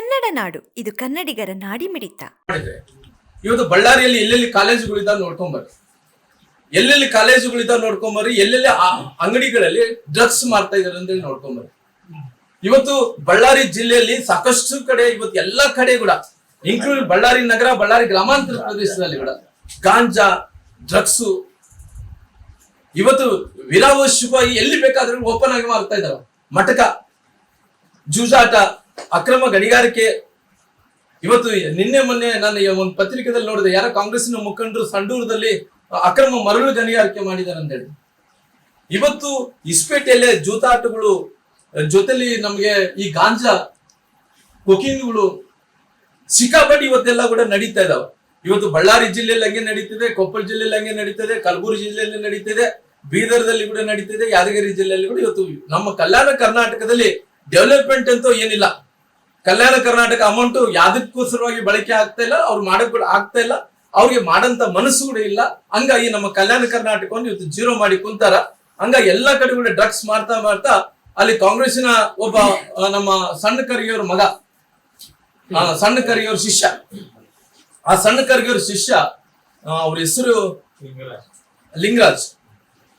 ಕನ್ನಡ ನಾಡು. ಇದು ಕನ್ನಡಿಗರ ನಾಡಿ ಮಿಡಿತ. ಇವತ್ತು ಬಳ್ಳಾರಿಯಲ್ಲಿ ಎಲ್ಲೆಲ್ಲಿ ಕಾಲೇಜುಗಳಿದ್ದ ನೋಡ್ಕೊಂಬರ್ರಿ. ಎಲ್ಲೆಲ್ಲಿ ಕಾಲೇಜುಗಳಿದ್ದ ನೋಡ್ಕೊಂಬರ್ರಿ, ಎಲ್ಲೆಲ್ಲಿ ಅಂಗಡಿಗಳಲ್ಲಿ ಡ್ರಗ್ಸ್ ಮಾರ್ತಾ ಇದಾರೆ ಅಂತೇಳಿ ನೋಡ್ಕೊಂಬರ್ರಿ. ಇವತ್ತು ಬಳ್ಳಾರಿ ಜಿಲ್ಲೆಯಲ್ಲಿ ಸಾಕಷ್ಟು ಕಡೆ ಇವತ್ತು ಎಲ್ಲಾ ಕಡೆ ಕೂಡ ಇನ್ಕ್ಲೂಡ್ ಬಳ್ಳಾರಿ ನಗರ, ಬಳ್ಳಾರಿ ಗ್ರಾಮಾಂತರ ಪ್ರದೇಶದಲ್ಲಿ ಕೂಡ ಗಾಂಜಾ ಡ್ರಗ್ಸ್ ಇವತ್ತು ವಿರಾವಶ್ಯವಾಗಿ ಎಲ್ಲಿ ಬೇಕಾದ್ರೂ ಓಪನ್ ಆಗಿ ಮಾಡ್ತಾ ಇದ್ದಾರೆ ಮಟಕ ಜೂಜಾಟ ಅಕ್ರಮ ಗಣಿಗಾರಿಕೆ. ಇವತ್ತು ನಿನ್ನೆ ಮೊನ್ನೆ ನಾನು ಒಂದು ಪತ್ರಿಕೆದಲ್ಲಿ ನೋಡಿದೆ, ಯಾರೋ ಕಾಂಗ್ರೆಸ್ನ ಮುಖಂಡರು ಸಂಡೂರದಲ್ಲಿ ಅಕ್ರಮ ಮರಳು ಗಣಿಗಾರಿಕೆ ಮಾಡಿದ್ದಾರೆ ಅಂತ ಹೇಳಿ ಇವತ್ತು ಇಸ್ಪೇಟೆಯಲ್ಲೇ ಜೂತಾಟಗಳು ಜೊತೆಲಿ ನಮಗೆ ಈ ಗಾಂಜಾ ಕೊಕಿಂಗ್ಗಳು ಸಿಕ್ಕಾಪಟ್ಟಿ ಇವತ್ತೆಲ್ಲ ಕೂಡ ನಡೀತಾ ಇದಾವೆ. ಇವತ್ತು ಬಳ್ಳಾರಿ ಜಿಲ್ಲೆಯಲ್ಲಿ ಹಂಗೆ ನಡೀತಿದೆ, ಕೊಪ್ಪಳ ಜಿಲ್ಲೆಯಲ್ಲಿ ಹಂಗೆ ನಡೀತಿದೆ, ಕಲಬುರಗಿ ಜಿಲ್ಲೆಯಲ್ಲಿ ನಡೀತಿದೆ, ಬೀದರ್ದಲ್ಲಿ ಕೂಡ ನಡೀತಿದೆ, ಯಾದಗಿರಿ ಜಿಲ್ಲೆಯಲ್ಲಿ ಕೂಡ ಇವತ್ತು ನಮ್ಮ ಕಲ್ಯಾಣ ಕರ್ನಾಟಕದಲ್ಲಿ ಡೆವಲಪ್ಮೆಂಟ್ ಅಂತೂ ಏನಿಲ್ಲ. ಕಲ್ಯಾಣ ಕರ್ನಾಟಕ ಅಮೌಂಟ್ ಯಾವುದಕ್ಕೋಸ್ಕರವಾಗಿ ಬಳಕೆ ಆಗ್ತಾ ಇಲ್ಲ, ಅವ್ರು ಮಾಡಕ್ ಆಗ್ತಾ ಇಲ್ಲ, ಅವ್ರಿಗೆ ಮಾಡಂತ ಮನಸ್ಸು ಕೂಡ ಇಲ್ಲ. ಹಂಗಾಗಿ ನಮ್ಮ ಕಲ್ಯಾಣ ಕರ್ನಾಟಕವನ್ನು ಇವತ್ತು ಜೀರೋ ಮಾಡಿ ಕುಂತಾರ. ಹಂಗಾಗಿ ಎಲ್ಲಾ ಕಡೆ ಕೂಡ ಡ್ರಗ್ಸ್ ಮಾಡ್ತಾ ಮಾಡ್ತಾ ಅಲ್ಲಿ ಕಾಂಗ್ರೆಸ್ಸಿನ ಒಬ್ಬ ನಮ್ಮ ಸಣ್ಣ ಕರಿಗೆಯವ್ರ ಮಗ ಸಣ್ಣ ಕರಿಗೆಯವ್ರ ಶಿಷ್ಯ. ಆ ಸಣ್ಣ ಕರಿಗೆಯವ್ರ ಶಿಷ್ಯ ಅವ್ರ ಹೆಸರು ಲಿಂಗರಾಜ್.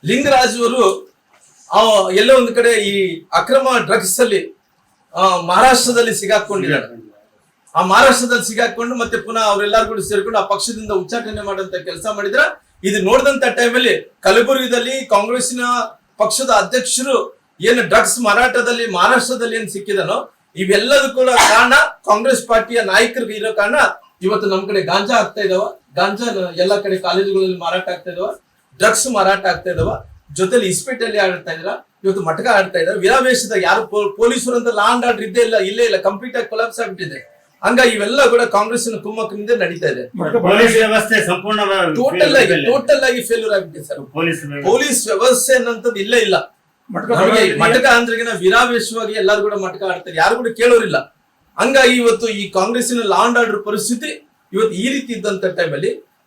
ಲಿಂಗರಾಜ್ ಅವರು ಎಲ್ಲೋ ಒಂದು ಕಡೆ ಈ ಅಕ್ರಮ ಡ್ರಗ್ಸ್ ಅಲ್ಲಿ ಮಹಾರಾಷ್ಟ್ರದಲ್ಲಿ ಸಿಗಾಕೊಂಡಿದ್ದಾರೆ ಆ ಮಹಾರಾಷ್ಟ್ರದಲ್ಲಿ ಸಿಗಾಕೊಂಡು ಮತ್ತೆ ಪುನಃ ಅವರೆಲ್ಲರೂ ಕೂಡ ಸೇರ್ಕೊಂಡು ಆ ಪಕ್ಷದಿಂದ ಉಚ್ಚಾಟನೆ ಮಾಡುವಂತ ಕೆಲಸ ಮಾಡಿದ್ರ ಇದು ನೋಡಿದಂತ ಟೈಮಲ್ಲಿ ಕಲಬುರಗಿದಲ್ಲಿ ಕಾಂಗ್ರೆಸ್ನ ಪಕ್ಷದ ಅಧ್ಯಕ್ಷರು ಏನು ಡ್ರಗ್ಸ್ ಮಾರಾಟದಲ್ಲಿ ಮಹಾರಾಷ್ಟ್ರದಲ್ಲಿ ಏನ್ ಸಿಕ್ಕಿದನೋ ಇವೆಲ್ಲದೂ ಕೂಡ ಕಾರಣ ಕಾಂಗ್ರೆಸ್ ಪಾರ್ಟಿಯ ನಾಯಕರಿಗೆ ಇರೋ ಕಾರಣ ಇವತ್ತು ನಮ್ ಕಡೆ ಗಾಂಜಾ ಆಗ್ತಾ ಇದಾವ. ಗಾಂಜಾ ಎಲ್ಲಾ ಕಡೆ ಕಾಲೇಜುಗಳಲ್ಲಿ ಮಾರಾಟ ಆಗ್ತಾ ಇದಾವ. ಡ್ರಗ್ಸ್ ಮಾರಾಟ ಆಗ್ತಾ ಇದಾವ. ಜೊತೆಲಿ ಇಸ್ಪೀಟಲ್ಲಿ ಆಡ್ತಾ ಇದ್ರ? ಇವತ್ತು ಮಟಕ ಆಡ್ತಾ ಇದ್ದಾರೆ ವಿರಾವೇಶದ ಯಾರು ಪೊಲೀಸರು ಅಂತ ಲಾ ಅಂಡ್ ಆರ್ಡರ್ ಇದ್ದೇ ಇಲ್ಲ ಇಲ್ಲೇ ಇಲ್ಲ ಕಂಪ್ಲೀಟ್ ಆಗಿ ಕೊಲಾಪ್ಸ್ ಆಗ್ಬಿಟ್ಟಿದೆ. ಹಂಗ ಇವೆಲ್ಲ ಕೂಡ ಕಾಂಗ್ರೆಸ್ ಕುಮ್ಮಕ್ಕಿಂದ ನಡೀತಾ ಇದೆ. ಪೊಲೀಸ್ ವ್ಯವಸ್ಥೆ ಸಂಪೂರ್ಣ ಟೋಟಲ್ ಆಗಿ ಟೋಟಲ್ ಆಗಿ ಫೇಲ್ಯೂರ್ ಆಗ್ಬಿಟ್ಟಿದೆ ಸರ್. ಪೊಲೀಸ್ ವ್ಯವಸ್ಥೆ. ಅನ್ನಂಥದ್ದು ಇಲ್ಲೇ ಇಲ್ಲ. ಮಟಕ ಅಂದ್ರೆ ವಿರಾವೇಶವಾಗಿ ಎಲ್ಲಾರು ಕೂಡ ಮಟಕ ಆಡ್ತಾರೆ ಯಾರು ಕೂಡ ಕೇಳೋರಿಲ್ಲ. ಹಂಗಾಗಿ ಇವತ್ತು ಈ ಕಾಂಗ್ರೆಸ್ಸಿನ ಲಾ ಅಂಡ್ ಆರ್ಡರ್ ಪರಿಸ್ಥಿತಿ ಇವತ್ತು ಈ ರೀತಿ ಇದ್ದಂತ ಟೈಮಲ್ಲಿ